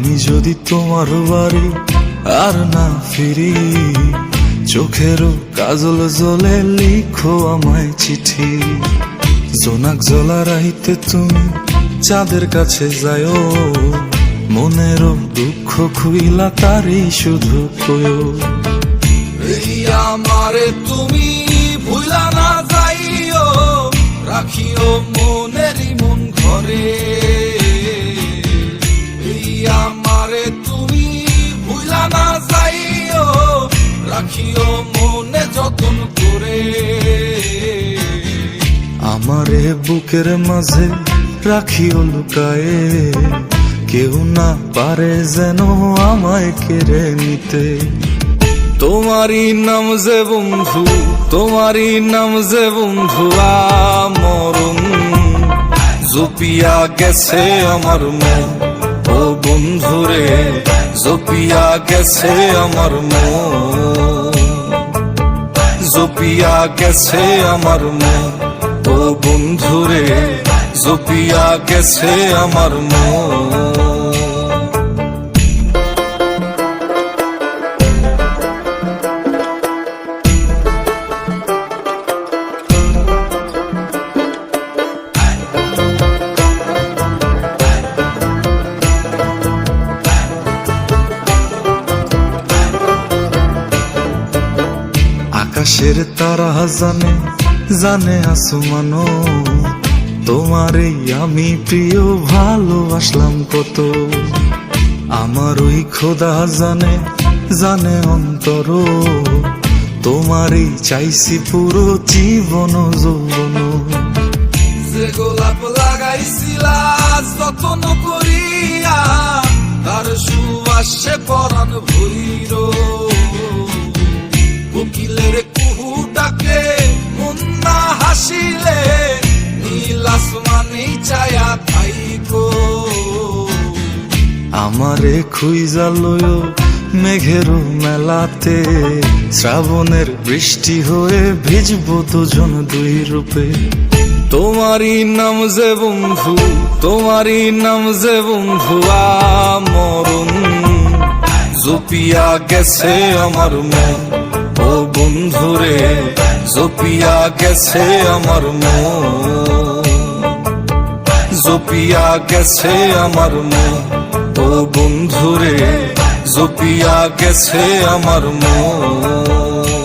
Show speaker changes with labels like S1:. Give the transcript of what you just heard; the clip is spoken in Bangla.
S1: আমি যদি তোমার বাড়ি আর না ফিরি চোখেরও কাজল জলে লিখো আমায় চিঠি। জোনাক জলা রাইতে তুমি চাঁদের কাছে যায়ও মনের দুঃখ খুইলা তারই শুধু কয়ো
S2: আমারে তুমি ভুলা না যাইও, রাখিও মনেরই মন ঘরে। রাখিও মনে যতন করে।
S1: আমারে বুকের মাঝে রাখিও লুকায়ে। কেউ না পারে যেন আমায় কেড়ে নিতে। তোমারই নাম যে বন্ধু, তোমারই নাম যে বন্ধু, আমরণ। জপিয়া গেছে আমার মন, ও বন্ধুরে, জপিয়া গেছে আমার মন। জপিয়া গেছে আমার মন। ও বন্ধুরে জপিয়া গেছে আমার মন। আকাশের তারা জানে জানে আসমানো তোমারই আমি প্রিয়, ভালোবাসলাম কত। আমার ওই খোদা জানে জানে অন্তর তোমারই চাইছি পুরো জীবন যৌবন।
S2: যে গোলাপ লাগাইছিলা করিয়া, তার সুবাসে পরাণ ভৈর মুন্না হাসিলে নীল আসমানি ছায়া থাইকো
S1: আমারে খুইজা মেঘের মেলাতে, শ্রাবণের বৃষ্টি হয়ে ভিজব দুজন দুই রূপে। তোমারই নাম যে বন্ধু, তোমারই নাম যে বন্ধু, আমরণ। জপিয়া গেছে আমার মন। বন্ধুরে, জপিয়া গেছে আমার মন। জপিয়া গেছে আমার মন। ও বন্ধুরে, জপিয়া গেছে আমার মন।